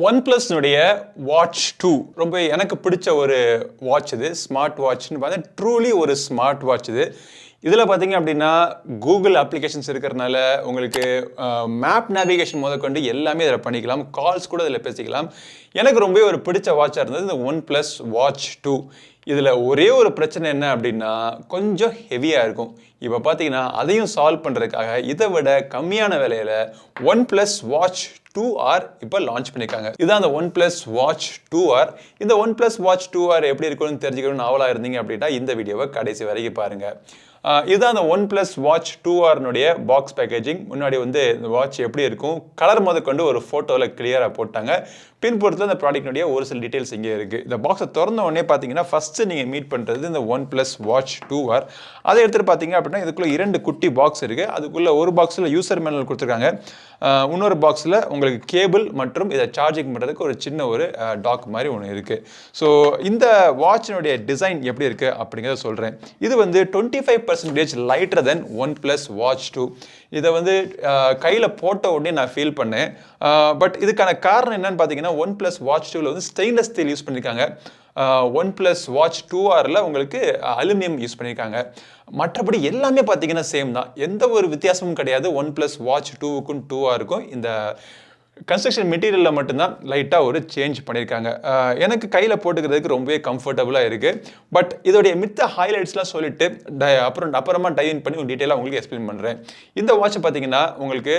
One ப்ளஸ்னுடைய watch two ரொம்ப எனக்கு பிடிச்ச ஒரு வாட்ச் இது ஸ்மார்ட் வாட்ச்னு பார்த்தா ட்ரூலி ஒரு ஸ்மார்ட் வாட்ச் இது. இதில் பார்த்தீங்க அப்படின்னா கூகுள் அப்ளிகேஷன்ஸ் இருக்கிறனால உங்களுக்கு மேப் நேவிகேஷன் முதற்கொண்டு எல்லாமே இதில் பண்ணிக்கலாம். கால்ஸ் கூட இதில் பேசிக்கலாம். எனக்கு ரொம்ப ஒரு பிடிச்ச வாட்சாக இருந்தது இந்த ஒன் ப்ளஸ் வாட்ச் டூ இதில் ஒரே ஒரு பிரச்சனை என்ன அப்படின்னா கொஞ்சம் ஹெவியாக இருக்கும். இப்போ பார்த்தீங்கன்னா அதையும் சால்வ் பண்ணுறதுக்காக இதை விட கம்மியான விலையில் one plus watch two R இப்போ லான்ச் பண்ணியிருக்காங்க இதுதான் அந்த one plus watch two R இந்த one plus watch two R எப்படி இருக்குன்னு தெரிஞ்சுக்கணும்னு ஆவலாக இருந்தீங்க அப்படின்னா இந்த வீடியோவை கடைசி வரைக்கும் பாருங்கள் இதுதான் அந்த ஒன் ப்ளஸ் வாட்ச் டூ ஆர்னுடைய பாக்ஸ் பேக்கேஜிங் முன்னாடி வந்து இந்த வாட்ச் எப்படி இருக்கும்? கலர் முதற்கொண்டு ஒரு ஃபோட்டோவில் கிளியராக போட்டாங்க. பின்புறத்தில் அந்த ப்ராடக்ட்னுடைய ஒரு சில டீட்டெயில்ஸ் இங்கே இருக்குது இந்த பாக்ஸை திறந்த உடனே பார்த்தீங்கன்னா ஃபஸ்ட்டு நீங்கள் மீட் பண்ணுறது இந்த one plus watch two R அதை எடுத்துகிட்டு பார்த்தீங்க அப்படின்னா இதுக்குள்ளே இரண்டு குட்டி பாக்ஸ் இருக்குது அதுக்குள்ளே ஒரு பாக்ஸில் யூசர் மேனல் கொடுத்துருக்காங்க. இன்னொரு பாக்ஸில் உங்களுக்கு கேபிள் மற்றும் இதை சார்ஜிங் பண்ணுறதுக்கு ஒரு சின்ன ஒரு டாக் மாதிரி ஒன்று இருக்குது ஸோ இந்த வாட்சினுடைய டிசைன் எப்படி இருக்குது அப்படிங்கிறத சொல்கிறேன் இது வந்து twenty five percentage lighter then OnePlus watch two இதை வந்து கையில் போட்ட உடனே நான் ஃபீல் பண்ணேன். பட் இதுக்கான காரணம் என்னன்னு பார்த்தீங்கன்னா ஒன் ப்ளஸ் வாட்ச் டூவில் வந்து ஸ்டெயின்லெஸ் ஸ்டீல் யூஸ் பண்ணியிருக்காங்க ஒன் ப்ளஸ் வாட்ச் டூ ஆரில் உங்களுக்கு அலுமினியம் யூஸ் பண்ணியிருக்காங்க மற்றபடி எல்லாமே பார்த்தீங்கன்னா சேம் தான். எந்த ஒரு வித்தியாசமும் கிடையாது. ஒன் ப்ளஸ் வாட்ச் டூவுக்கும் டூ ஆருக்கும் இந்த கன்ஸ்ட்ரக்ஷன் மெட்டீரியலில் மட்டும்தான் லைட்டாக ஒரு சேஞ்ச் பண்ணியிருக்காங்க. எனக்கு கையில் போட்டுக்கிறதுக்கு ரொம்பவே கம்ஃபர்டபுளாக இருக்குது பட் இதோடைய மித்த ஹைலைட்ஸ்லாம் சொல்லிட்டு ட அப்புறம் அப்புறமா டைன் பண்ணி உங்களுக்கு டீட்டெயிலாக உங்களுக்கு எக்ஸ்பிளைன் பண்ணுறேன் இந்த வாட்ச் பார்த்தீங்கன்னா உங்களுக்கு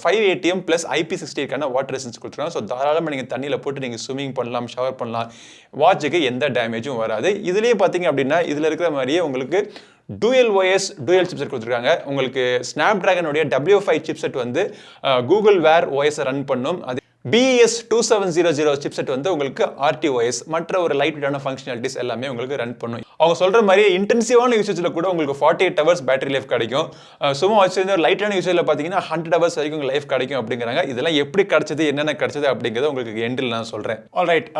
ஃபைவ் ஏடிஎம் ப்ளஸ் ஐபி சிக்ஸ்டிக்கான வாட்டர் ரெசன்ஸ் கொடுத்துருக்காங்க ஸோ தாராளமாக நீங்கள் தண்ணியில் போட்டு நீங்கள் ஸ்விம்மிங் பண்ணலாம் ஷவர் பண்ணலாம். வாட்சுக்கு எந்த டேமேஜும் வராது. இதுலேயே பார்த்தீங்க அப்படின்னா இதில் இருக்கிற மாதிரியே உங்களுக்கு டூயல் ஒயஸ் டூயல் சிப்செட் கொடுத்துருக்காங்க. உங்களுக்கு ஸ்னாப் ட்ராகனுடைய டபிள்யூ ஃபைவ் சிப்செட் வந்து கூகுள் வேர் ஓஎஸை ரன் பண்ணும். அது B S two seven zero zero chipset வந்து உங்களுக்கு ஆர்டிஓஎஸ் மற்ற ஒரு லைட் வெயிட்டான ஃபங்க்ஷனாலிட்டிஸ் எல்லாமே உங்களுக்கு ரன் பண்ணும். அவங்க சொல்கிற மாதிரி இன்டென்சிவான யூசேஜில் கூட உங்களுக்கு forty eight hours battery life கிடைக்கும் சும்மா வச்சிருந்த ஒரு லைட்டான யூசேஜில் பார்த்தீங்கன்னா ஹண்ட்ரட் ஹவர்ஸ் வரைக்கும் உங்களுக்கு லைஃப் கிடைக்கும் அப்படிங்கிறாங்க. இதெல்லாம் எப்படி கிடைச்சது என்னென்ன கிடச்சது அப்படிங்கிறத உங்களுக்கு எண்டில் நான் சொல்கிறேன் all right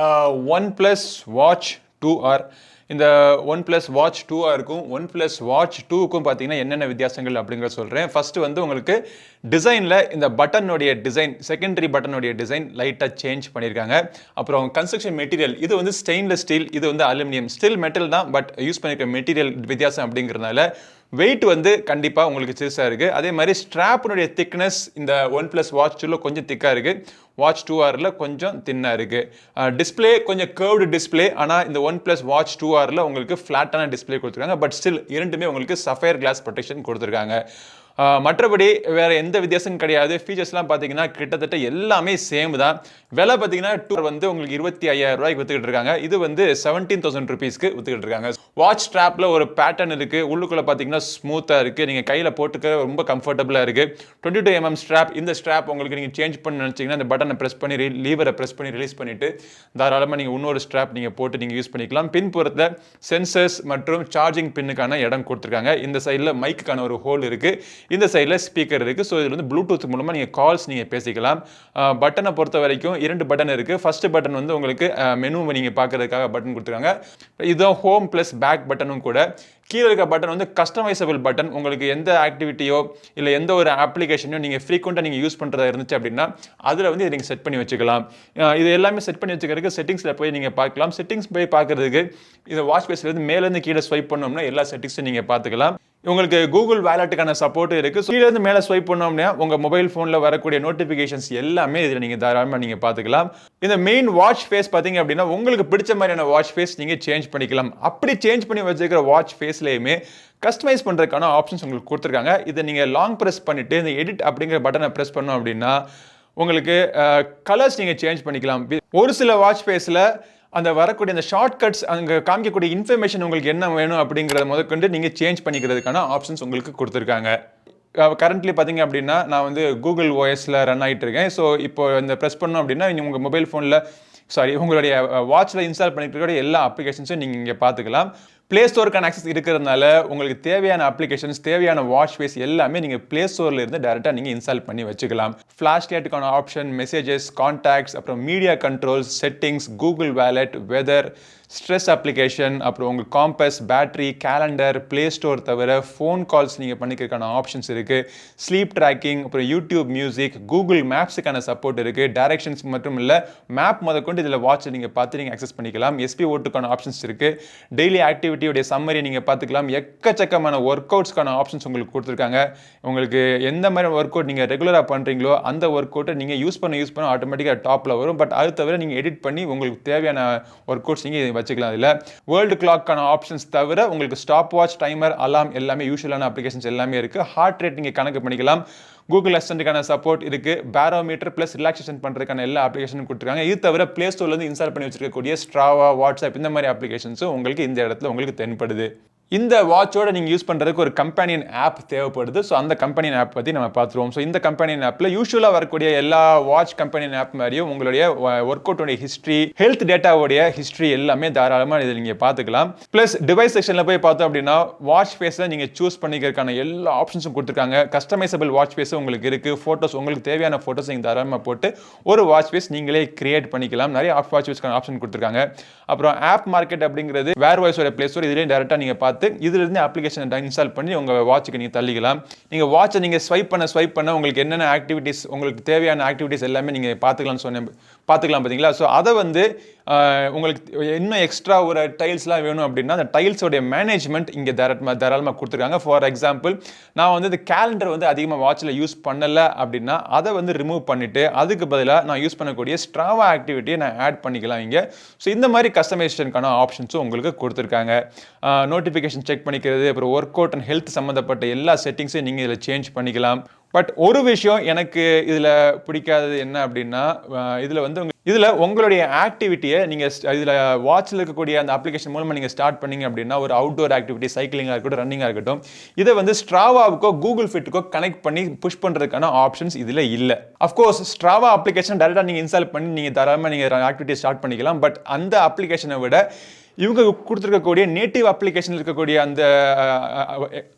OnePlus watch two R இந்த ஒன் ப்ளஸ் வாட்ச் டூவாக இருக்கும். ஒன் ப்ளஸ் வாட்ச் டூக்கும் பார்த்தீங்கன்னா என்னென்ன வித்தியாசங்கள் அப்படிங்கிறத சொல்கிறேன் ஃபஸ்ட்டு வந்து உங்களுக்கு டிசைனில் இந்த பட்டனுடைய டிசைன் செகண்டரி பட்டனுடைய டிசைன் லைட்டாக சேஞ்ச் பண்ணியிருக்காங்க அப்புறம் கன்ஸ்ட்ரக்ஷன் மெட்டீரியல் இது வந்து ஸ்டெயின்லெஸ் ஸ்டீல் இது வந்து அலுமினியம் ஸ்டில் மெட்டல் தான் பட் யூஸ் பண்ணியிருக்க மெட்டீரியல் வித்தியாசம் அப்படிங்கிறதுனால வெயிட் வந்து கண்டிப்பாக உங்களுக்கு சிறுசாக இருக்குது அதே மாதிரி ஸ்ட்ராப்பினுடைய திக்னஸ் இந்த ஒன் ப்ளஸ் வாட்ச் டூவில் கொஞ்சம் திக்காக இருக்குது வாட்ச் டூ ஆரில் கொஞ்சம் தின்னாக இருக்குது டிஸ்பிளே கொஞ்சம் கேர்வ்டு டிஸ்பிளே ஆனால் இந்த ஒன் ப்ளஸ் வாட்ச் டூ ஆரில் உங்களுக்கு ஃப்ளாட்டான டிஸ்பிளே கொடுத்துருக்காங்க. பட் ஸ்டில் இரண்டுமே உங்களுக்கு சஃபயர் கிளாஸ் ப்ரொடெக்ஷன் கொடுத்துருக்காங்க. மற்றபடி வேறு எந்த வித்தியாசமும் கிடையாது. ஃபீச்சர்ஸ்லாம் பார்த்தீங்கன்னா கிட்டத்தட்ட எல்லாமே சேம் தான். விலை பார்த்தீங்கன்னா டூ வந்து உங்களுக்கு இருபத்தி ஐயாயிரம் ரூபாய்க்கு வித்துக்கிட்டு இருக்காங்க. இது வந்து செவன்டீன் தௌசண்ட் ருபீஸ்க்கு வித்துக்கிட்டு இருக்காங்க. வாட்ச் ஸ்ட்ராப்பில் ஒரு பேட்டர்ன் இருக்குது உள்ளுக்குள்ளே பார்த்தீங்கன்னா ஸ்மூத்தாக இருக்குது நீங்கள் கையில் போட்டுக்க ரொம்ப கம்ஃபர்டபுளாக இருக்குது டுவெண்ட்டி டூ எம்எம் ஸ்ட்ராப் இந்த ஸ்ட்ராப் உங்களுக்கு நீங்கள் சேஞ்ச் பண்ண நினச்சிங்கன்னா இந்த பட்டனை ப்ரெஸ் பண்ணி லீவரை ப்ரெஸ் பண்ணி ரிலீஸ் பண்ணிவிட்டு தாராளமாக நீங்கள் இன்னொரு ஸ்ட்ராப் நீங்கள் போட்டு நீங்கள் யூஸ் பண்ணிக்கலாம். பின்புறத்தில் சென்சர்ஸ் மற்றும் சார்ஜிங் பின்னுக்கான இடம் கொடுத்துருக்காங்க. இந்த சைடில் மைக்குக்கான ஒரு ஹோல் இருக்குது இந்த சைடில் ஸ்பீக்கர் இருக்குது ஸோ இதில் வந்து ப்ளூடூத் மூலமாக நீங்கள் கால்ஸ் நீங்கள் பேசிக்கலாம். பட்டனை பொறுத்த வரைக்கும் இரண்டு பட்டன் இருக்குது ஃபர்ஸ்ட் பட்டன் வந்து உங்களுக்கு மெனுவை நீங்கள் பார்க்கறதுக்காக பட்டன் கொடுத்துருக்காங்க. இதுதான் ஹோம் ப்ளஸ் பேக் பட்டனும் கூட. கீழே இருக்க பட்டன் வந்து கஸ்டமைசபிள் பட்டன் உங்களுக்கு எந்த ஆக்டிவிட்டியோ இல்லை எந்த ஒரு அப்ளிகேஷனையோ நீங்கள் ஃப்ரீக்வெண்ட்டாக நீங்கள் யூஸ் பண்ணுறதா இருந்துச்சு அப்படின்னா அதில் வந்து இதை நீங்கள் செட் பண்ணி வச்சுக்கலாம். இது எல்லாமே செட் பண்ணி வச்சுக்கிறதுக்கு செட்டிங்ஸில் போய் நீங்கள் பார்க்கலாம். செட்டிங்ஸ் போய் பார்க்கறதுக்கு இதை வாட்ச் பேஸ்லேருந்து மேலேருந்து கீழே ஸ்வைப் பண்ணோம்னா எல்லா செட்டிங்ஸும் நீங்கள் பார்த்துக்கலாம். உங்களுக்கு கூகுள் வேலட்டுக்கான சப்போர்ட் இருக்குது ஸோ இருந்து மேலே ஸ்வைப் பண்ணோம்னே உங்கள் மொபைல் ஃபோனில் வரக்கூடிய நோட்டிஃபிகேஷன்ஸ் எல்லாமே இதில் நீங்கள் தாராளமாக நீங்கள் பார்த்துக்கலாம். இந்த மெயின் வாட்ச் ஃபேஸ் பார்த்தீங்க அப்படின்னா உங்களுக்கு பிடிச்ச மாதிரியான வாட்ச் ஃபேஸ் நீங்கள் சேஞ்ச் பண்ணிக்கலாம். அப்படி சேஞ்ச் பண்ணி வச்சிருக்கிற வாட்ச் ஃபேஸ்லேயுமே கஸ்டமைஸ் பண்ணுறதுக்கான ஆப்ஷன்ஸ் உங்களுக்கு கொடுத்துருக்காங்க. இதை நீங்கள் லாங் ப்ரெஸ் பண்ணிவிட்டு இந்த எடிட் அப்படிங்கிற பட்டனை ப்ரெஸ் பண்ணோம் அப்படின்னா உங்களுக்கு கலர்ஸ் நீங்கள் சேஞ்ச் பண்ணிக்கலாம். ஒரு சில வாட்ச் ஃபேஸில் அந்த வரக்கூடிய அந்த ஷார்ட் கட்ஸ் அங்கே காமிக்கக்கூடிய இன்ஃபர்மேஷன் உங்களுக்கு என்ன வேணும் அப்படிங்கிறத முதற்கொண்டு நீங்கள் சேஞ்ச் பண்ணிக்கிறதுக்கான ஆப்ஷன்ஸ் உங்களுக்கு கொடுத்துருக்காங்க. கரண்ட்லி பார்த்தீங்க அப்படின்னா நான் வந்து கூகுள் ஓஎஸில் ரன் ஆகிட்டு இருக்கேன். ஸோ இப்போ இந்த ப்ரெஸ் பண்ணோம் அப்படின்னா உங்கள் மொபைல் ஃபோனில் சாரி உங்களுடைய வாட்சில் இன்ஸ்டால் பண்ணிட்டு இருக்கிற எல்லா அப்ளிகேஷன்ஸும் நீங்கள் இங்கே பார்த்துக்கலாம். ப்ளே ஸ்டோருக்கான ஆக்சஸ் இருக்கிறதுனால உங்களுக்கு தேவையான அப்ளிகேஷன்ஸ் தேவையான வாட்ச் ஃபேஸ் எல்லாமே நீங்கள் ப்ளே ஸ்டோரில் இருந்து டேரெக்டாக நீங்கள் இன்ஸ்டால் பண்ணி வச்சுக்கலாம். ஃப்ளாஷ் லைட்டுக்கான ஆப்ஷன் மெசேஜஸ் கான்டாக்ட்ஸ் அப்புறம் media controls settings Google wallet weather stress application அப்புறம் உங்கள் compass battery calendar play store தவிர ஃபோன் கால்ஸ் நீங்கள் பண்ணிக்கிறதுக்கான ஆப்ஷன்ஸ் இருக்குது ஸ்லீப் ட்ராக்கிங் அப்புறம் யூடியூப் மியூசிக் கூகுள் மேப்ஸுக்கான சப்போர்ட் இருக்குது டைரக்ஷன்ஸ் மட்டும் இல்லை மேப் முதற்கொண்டு இதில் வாட்ச் நீங்கள் பார்த்து நீங்கள் அக்சஸ் பண்ணிக்கலாம். எஸ்பி ஓட்டுக்கான ஆப்ஷன்ஸ் இருக்குது டெய்லி ஆக்டிவிட்டியோடைய சம்மரி நீங்கள் பார்த்துக்கலாம். எக்கச்சக்கமான ஒர்க் அவுட்ஸ்க்கான ஆப்ஷன்ஸ் உங்களுக்கு கொடுத்துருக்காங்க. உங்களுக்கு எந்த மாதிரி ஒர்க் அவுட் நீங்கள் ரெகுலராக பண்ணுறீங்களோ அந்த ஒர்க் அவுட்டை நீங்கள் யூஸ் பண்ண யூஸ் பண்ண ஆட்டோமேட்டிக்காக டாப்பில் வரும். பட் அது தவிர நீங்கள் எடிட் பண்ணி உங்களுக்கு தேவையான ஒர்க் அவுட்ஸ் நீங்கள் வச்சுக்கலாம். இதில் வேர்ல்டு கிளாக்கான ஆப்ஷன்ஸ் தவிர உங்களுக்கு ஸ்டாப் வாட்ச் டைமர் அலாம் எல்லாமே யூஸ்வலான அப்ளிகேஷன்ஸ் எல்லாமே இருக்குது ஹார்ட் ரேட் நீங்கள் கணக்கு பண்ணிக்கலாம். கூகுள் அசிஸ்டன்ட்டுக்கான சப்போர்ட் இருக்குது பேரோமீட்டர் ப்ளஸ் ரிலாக்ஸேஷன் பண்ணுறதுக்கான எல்லா அப்ளிகேஷனும் கொடுத்துருக்காங்க. இது தவிர ப்ளே ஸ்டோர்லேருந்து இன்ஸ்டால் பண்ணி வச்சிருக்கக்கூடிய ஸ்ட்ராவா வாட்ஸ்அப் இந்த மாதிரி அப்ளிகேஷன்ஸும் உங்களுக்கு இந்த இடத்துல உங்களுக்கு தென்படுது. இந்த வாட்சோட நீங்கள் யூஸ் பண்ணுறதுக்கு ஒரு கம்பெனியன் ஆப் தேவைப்படுது. ஸோ அந்த கம்பெனியன் ஆப் பற்றி நம்ம பார்த்துருவோம். ஸோ இந்த கம்பெனியன் ஆப்பில் யூஸ்வலாக வரக்கூடிய எல்லா வாட்ச் கம்பெனியன் ஆப் மாதிரியும் உங்களுடைய ஒர்க் அவுட்டோடைய ஹிஸ்ட்ரி ஹெல்த் டேட்டாவோடைய ஹிஸ்ட்ரி எல்லாமே தாராளமாக இதில் நீங்கள் பார்த்துக்கலாம். ப்ளஸ் டிவைஸ் செக்ஷனில் போய் பார்த்தோம் அப்படின்னா வாட்ச் ஃபேஸில் நீங்கள் சூஸ் பண்ணிக்கிறதுக்கான எல்லா ஆப்ஷன்ஸும் கொடுத்துருக்காங்க. கஸ்டமைசபிள் வாட்ச் ஃபேஸும் உங்களுக்கு இருக்குது ஃபோட்டோஸ் உங்களுக்கு தேவையான ஃபோட்டோஸ் நீங்கள் தாராளமாக போட்டு ஒரு வாட்ச் ஃபேஸ் நீங்களே கிரியேட் பண்ணிக்கலாம். நிறைய ஆப் வாட்ச் ஃபேஸ்க்கான ஆப்ஷன் கொடுத்துருக்காங்க. அப்புறம் ஆப் மார்க்கெட் அப்படிங்கிறது வேர் வாய்ஸோட பிளே ஸ்டோர் இதுலேயும் டேரெக்டாக நீங்கள் பார்த்து இதுலேருந்து அப்ளிகேஷனை இன்ஸ்டால் பண்ணி உங்கள் வாட்சுக்கு நீங்கள் தள்ளிக்கலாம். நீங்கள் வாட்சை நீங்கள் ஸ்வைப் பண்ண ஸ்வைப் பண்ண உங்களுக்கு என்னென்ன ஆக்டிவிட்டீஸ் உங்களுக்கு தேவையான ஆக்டிவிட்டீஸ் எல்லாமே நீங்கள் பார்த்துக்கலாம்னு சொன்னேன் பார்த்துக்கலாம் பார்த்தீங்களா? ஸோ அதை வந்து உங்களுக்கு இன்னும் எக்ஸ்ட்ரா ஒரு டைல்ஸ்லாம் வேணும் அப்படின்னா அந்த டைல்ஸோடைய மேனேஜ்மெண்ட் இங்கே தரமா தாராளமாக கொடுத்துருக்காங்க. ஃபார் எக்ஸாம்பிள் நான் வந்து இந்த கேலண்டர் வந்து அதிகமாக வாட்சில் யூஸ் பண்ணலை அப்படின்னா அதை வந்து ரிமூவ் பண்ணிவிட்டு அதுக்கு பதிலாக நான் யூஸ் பண்ணக்கூடிய ஸ்ட்ராவா ஆக்டிவிட்டியை நான் ஆட் பண்ணிக்கலாம் இங்கே. ஸோ இந்த மாதிரி கஸ்டமைசேஷனுக்கான ஆப்ஷன்ஸும் உங்களுக்கு கொடுத்துருக்காங்க. நோட்டிஃபிகேஷன் செக் பண்ணிக்கிறது அப்புறம் ஒர்க் அவுட் அண்ட் ஹெல்த் சம்மந்தப்பட்ட எல்லா செட்டிங்ஸையும் நீங்கள் இதில் சேஞ்ச் பண்ணிக்கலாம். பட் ஒரு விஷயம் எனக்கு இதில் பிடிக்காதது என்ன அப்படின்னா இதில் வந்து உங்கள் இதில் உங்களுடைய ஆக்டிவிட்டியை நீங்கள் இதில் வாட்சில் இருக்கக்கூடிய அந்த அப்ளிகேஷன் மூலமாக நீங்கள் ஸ்டார்ட் பண்ணிங்க அப்படின்னா ஒரு அவுட்டோர் ஆக்டிவிட்டி சைக்கிளிங்காக இருக்கட்டும் ரன்னிங்காக இருக்கட்டும் இதை வந்து ஸ்ட்ராவாவுக்கோ கூகுள் ஃபிட்டுக்கோ கனெக்ட் பண்ணி புஷ் பண்ணுறதுக்கான ஆப்ஷன்ஸ் இதில் இல்லை. அஃப்கோர்ஸ் ஸ்ட்ராவா அப்ளிகேஷன் டேரெக்டாக நீங்கள் இன்ஸ்டால் பண்ணி நீங்கள் தாராளமாக நீங்கள் ஆக்டிவிட்டி ஸ்டார்ட் பண்ணிக்கலாம். பட் அந்த அப்ளிகேஷனை விட இவங்க கொடுத்துருக்கக்கூடிய நேட்டிவ் அப்ளிகேஷன் இருக்கக்கூடிய அந்த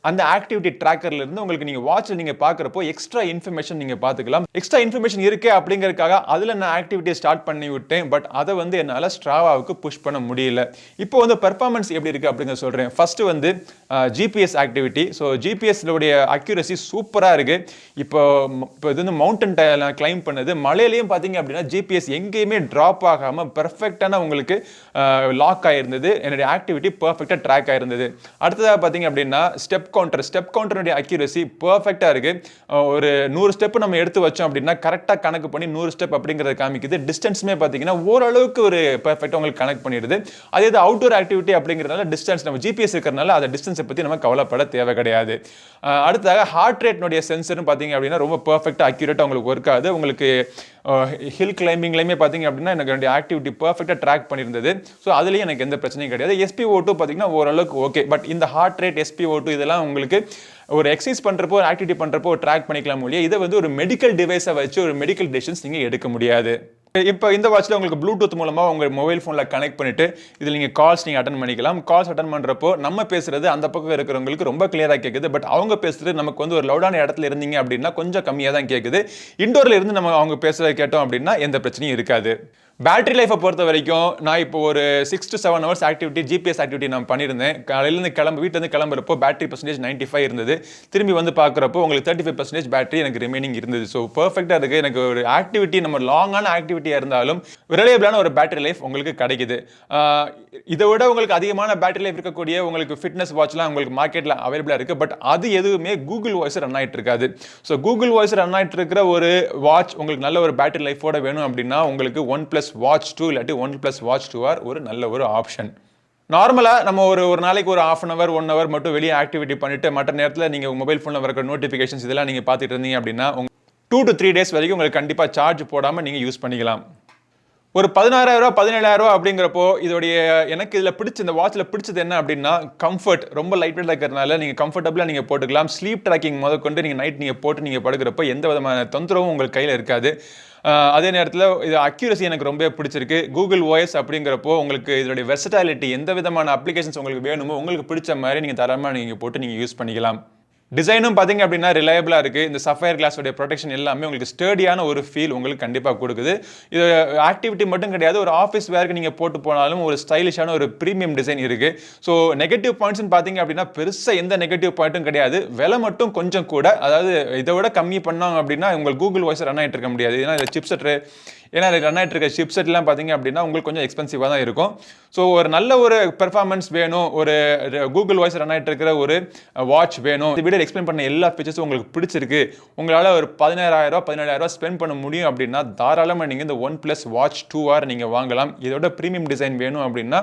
அந்த ஆக்டிவிட்டி ட்ராக்கர்ல இருந்து உங்களுக்கு நீங்க வாட்சில் நீங்க பார்க்குறப்போ எக்ஸ்ட்ரா இன்ஃபர்மேஷன் நீங்க பார்த்துக்கலாம். எக்ஸ்ட்ரா இன்ஃபர்மேஷன் இருக்கே அப்படிங்கிறதுக்காக அதுல நான் ஆக்டிவிட்டியை ஸ்டார்ட் பண்ணி விட்டேன் பட் அதை வந்து என்னால் ஸ்ட்ராவாவுக்கு புஷ் பண்ண முடியல. இப்போ வந்து பெர்ஃபார்மன்ஸ் எப்படி இருக்கு அப்படிங்க சொல்றேன். ஃபர்ஸ்ட் வந்து ஜிபிஎஸ் ஆக்டிவிட்டி ஸோ ஜிபிஎஸ்லுடைய அக்யூரசி சூப்பராக இருக்குது இப்போ இப்போ இது வந்து மவுண்டன் கிளைம் பண்ணது. மலையிலையும் பார்த்தீங்க அப்படின்னா ஜிபிஎஸ் எங்கேயுமே ட்ராப் ஆகாமல் பெர்ஃபெக்டான உங்களுக்கு லாக் ஆகிருந்தது என்னுடைய ஆக்டிவிட்டி பர்ஃபெக்டாக ட்ராக் ஆகிருந்தது அடுத்ததாக பார்த்தீங்க அப்படின்னா ஸ்டெப் கவுண்டர் ஸ்டெப் கவுண்டருடைய அக்யூரசி பர்ஃபெக்டாக இருக்குது ஒரு நூறு ஸ்டெப் நம்ம எடுத்து வச்சோம் அப்படின்னா கரெக்டாக கணக்கு பண்ணி நூறு ஸ்டெப் அப்படிங்கிறத காமிக்குது. டிஸ்டன்ஸுமே பார்த்தீங்கன்னா ஓரளவுக்கு ஒரு பர்ஃபெக்டாக உங்களுக்கு கனெக்ட் பண்ணிடுது. அதே இது அவுட்டோர் ஆக்டிவிட்டி அப்படிங்கிறதுனால டிஸ்டன்ஸ் நம்ம ஜிபிஎஸ் இருக்கிறனால அதை டிஸ்டன்ஸ் பற்றி நம்ம கவலைப்பட தேவை கிடையாது. அடுத்ததாக ஹார்ட் ரேட்னுடைய சென்சர்னு பார்த்தீங்க அப்படின்னா ரொம்ப பர்ஃபெக்டாக அக்யூரேட்டாக உங்களுக்கு ஒர்க் ஆகுது. உங்களுக்கு ஹில் கிளைம்பிங்லையுமே பார்த்தீங்க அப்படின்னா எனக்கு என்னுடைய ஆக்டிவிட்டி பர்ஃபெக்டாக ட்ராக் பண்ணியிருந்தது. ஸோ அதுலேயும் எனக்கு எந்த பிரச்சனையும் கிடையாது. எஸ்பி ஓட்டு பார்த்தீங்கன்னா ஓரளவுக்கு ஓகே பட் இந்த ஹார்ட் ரேட் எஸ்பி ஓட்டு இதெல்லாம் உங்களுக்கு ஒரு எக்ஸசைஸ் பண்ணுறப்போ ஒரு ஆக்டிவிட்டி பண்ணுறப்போ ட்ராக் பண்ணிக்கலாம் முடியாது இதை வந்து ஒரு மெடிக்கல் டிவைஸை வச்சு ஒரு மெடிக்கல் டெசிஷன்ஸ் நீங்கள் எடுக்க முடியாது. இப்போ இந்த வாட்சில் உங்களுக்கு ப்ளூடூத் மூலமாக உங்கள் மொபைல் ஃபோனில் கனெக்ட் பண்ணிட்டு இதில் நீங்கள் கால்ஸ் நீங்கள் அட்டன் பண்ணிக்கலாம். கால்ஸ் அட்டன் பண்ணுறப்போ நம்ம பேசுகிறது அந்த பக்கம் இருக்கிறவங்களுக்கு ரொம்ப கிளியராக கேட்குது பட் அவங்க பேசுகிறது நமக்கு வந்து ஒரு லவுடான இடத்துல இருந்தீங்க அப்படின்னா கொஞ்சம் கம்மியாக தான் கேட்குது இண்டோரில் இருந்து நம்ம அவங்க பேசுகிறத கேட்டோம் அப்படின்னா எந்த பிரச்சனையும் இருக்காது. பேட்டரி லைஃப்பை பொறுத்த வரைக்கும் நான் இப்போ ஒரு six to seven hours activity GPS activity நான் பண்ணியிருந்தேன். காலையிலேருந்து கிளம்பு வீட்டிலேருந்து கிளம்புறப்போ பேட்டரி பர்சன்டேஜ் நைன்ட்டி ஃபைவ் இருந்தது. திரும்பி வந்து பார்க்குறப்போ உங்களுக்கு தேர்ட்டி ஃபைவ் பர்சன்டேஜ் பேட்டரி எனக்கு ரிமைனிங் இருந்தது. ஸோ பர்ஃபெக்டாக இருக்குது எனக்கு ஒரு ஆக்டிவிட்டி நம்ம லாங்கான ஆக்டிவிட்டியாக இருந்தாலும் ரிலேபிளான ஒரு பேட்டரி லைஃப் உங்களுக்கு கிடைக்குது. இதை விட உங்களுக்கு அதிகமான பேட்டரி லைஃப் இருக்கக்கூடிய உங்களுக்கு ஃபிட்னஸ் வாட்ச்லாம் உங்களுக்கு மார்க்கெட்டில் அவைலபிளாக இருக்குது பட் அது எதுவுமே கூகுள் வாய்ஸ் ரன் ஆகிட்டு இருக்காது. ஸோ கூகுள் வாய்ஸ் ரன் ஆகிட்டு இருக்கிற ஒரு வாட்ச் உங்களுக்கு நல்ல ஒரு பேட்டரி லைஃபோட வேணும் அப்படின்னா உங்களுக்கு ஒன் ப்ளஸ் வாட்ச் டூ இல்லாட்டி one plus watch two R ஒரு நல்ல ஒரு ஆப்ஷன் நார்மலாக நம்ம ஒரு ஒரு நாளைக்கு ஒரு half an hour one hour மட்டும் வெளியே ஆக்டிவிட்டி பண்ணிட்டு மற்ற நேரத்தில் நீங்கள் மொபைல் ஃபோனில் வர நோட்டிஃபிகேஷன்ஸ் இதெல்லாம் நீங்கள் பார்த்துட்டு இருந்தீங்க அப்படின்னா உங்க டூ டு த்ரீ டேஸ் வரைக்கும் உங்களுக்கு கண்டிப்பாக சார்ஜ் போடாமல் நீங்கள் யூஸ் பண்ணிக்கலாம். ஒரு பதினாறாயிரம் ரூபா பதினேழாயிரம் அப்படிங்கிறப்போ இதோடைய எனக்கு இதில் பிடிச்ச இந்த வாட்சில் பிடிச்சது என்ன அப்படின்னா கம்ஃபர்ட் ரொம்ப லைட் வெயிட்டாக இருக்கிறதுனால நீங்கள் கம்ஃபர்டபுளாக நீங்கள் போட்டுக்கலாம். ஸ்லீப் ட்ராக்கிங் முதற்கொண்டு நீங்கள் நைட் நீங்கள் போட்டு நீங்கள் படுக்கிறப்போ எந்த விதமான தொந்தரவும் உங்கள் கையில் இருக்காது. அதே நேரத்தில் இது அக்யூரசி எனக்கு ரொம்ப பிடிச்சிருக்கு. கூகுள் ஓஎஸ் அப்படிங்கிறப்போ உங்களுக்கு இதோடைய வெர்சட்டாலிட்டி எந்த விதமான அப்ளிகேஷன்ஸ் உங்களுக்கு வேணுமோ உங்களுக்கு பிடிச்ச மாதிரி நீங்கள் தரமாக நீங்கள் போட்டு நீங்கள் யூஸ் பண்ணிக்கலாம். டிசைனும் பார்த்தீங்க அப்படின்னா ரிலையபிளாக இருக்குது இந்த சஃபயர் கிளாஸோடைய ப்ரொடெக்ஷன் எல்லாமே உங்களுக்கு ஸ்டேடியான ஒரு ஃபீல் உங்களுக்கு கண்டிப்பாக கொடுக்குது. இது ஆக்டிவிட்டி மட்டும் கிடையாது ஒரு ஆஃபீஸ் வேருக்கு நீங்கள் போட்டு போனாலும் ஒரு ஸ்டைலிஷான ஒரு ப்ரீமியம் டிசைன் இருக்குது ஸோ நெகட்டிவ் பாயிண்ட்ஸ்னு பார்த்தீங்க அப்படின்னா பெருசாக எந்த நெகட்டிவ் பாயிண்ட்டும் கிடையாது. விலை மட்டும் கொஞ்சம் கூட அதாவது இதை விட கம்மி பண்ணாங்க அப்படின்னா உங்களுக்கு கூகுள் வாய்ஸ் ரன் ஆகிட்டு இருக்க முடியாது. ஏன்னா இந்த சிப்செட்டு ஏன்னா இது ரன் ஆகிட்டு இருக்க சிப்செட்லாம் பார்த்தீங்க அப்படின்னா உங்களுக்கு கொஞ்சம் எக்ஸ்பென்சிவாக தான் இருக்கும். ஸோ ஒரு நல்ல ஒரு பெர்ஃபார்மன்ஸ் வேணும். ஒரு கூகுள் வாய்ஸ் ரன் ஆகிட்டு இருக்கிற ஒரு வாட்ச் வேணும். இந்த வீடியோ எக்ஸ்பிளைன் பண்ண எல்லா ஃபீச்சர்ஸும் உங்களுக்கு பிடிச்சிருக்கு. உங்களால் ஒரு பதினேழாயிரம் பதினேழாயிரம் ஸ்பெண்ட் பண்ண முடியும் அப்படின்னா தாராளமாக நீங்கள் இந்த one plus watch two R நீங்கள் வாங்கலாம். இதோட ப்ரீமியம் டிசைன் வேணும் அப்படின்னா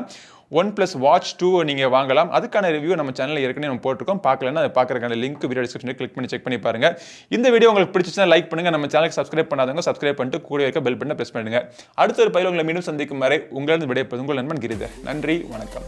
ஒன் ப்ளஸ் வாட்ச் டூ நீங்கள் வாங்கலாம். அதுக்கான ரிவ்யூ நம்ம சேனலில் ஏற்கனவே நம்ம போட்டிருக்கோம். பார்க்கலன்னா அதை பார்க்குறக்கான லிங்க் வீடியோ டிஸ்கிரிப்ஷனில் கிளிக் பண்ணி செக் பண்ணி பாருங்க. இந்த வீடியோ உங்களுக்கு பிடிச்சிச்சுன்னா லைக் பண்ணுங்கள் நம்ம சேனலுக்கு சப்ஸ்கிரைப் பண்ணாதவங்க சப்ஸ்கிரைப் பண்ணிட்டு கூட இருக்க பெல் பண்ண ப்ரெஸ் பண்ணுங்க. அடுத்த ஒரு பயில உங்களை மீண்டும் சந்திக்கும் வரை உங்களிடம் விடைப்பது உங்கள் நண்பன் கிரிதர். நன்றி வணக்கம்.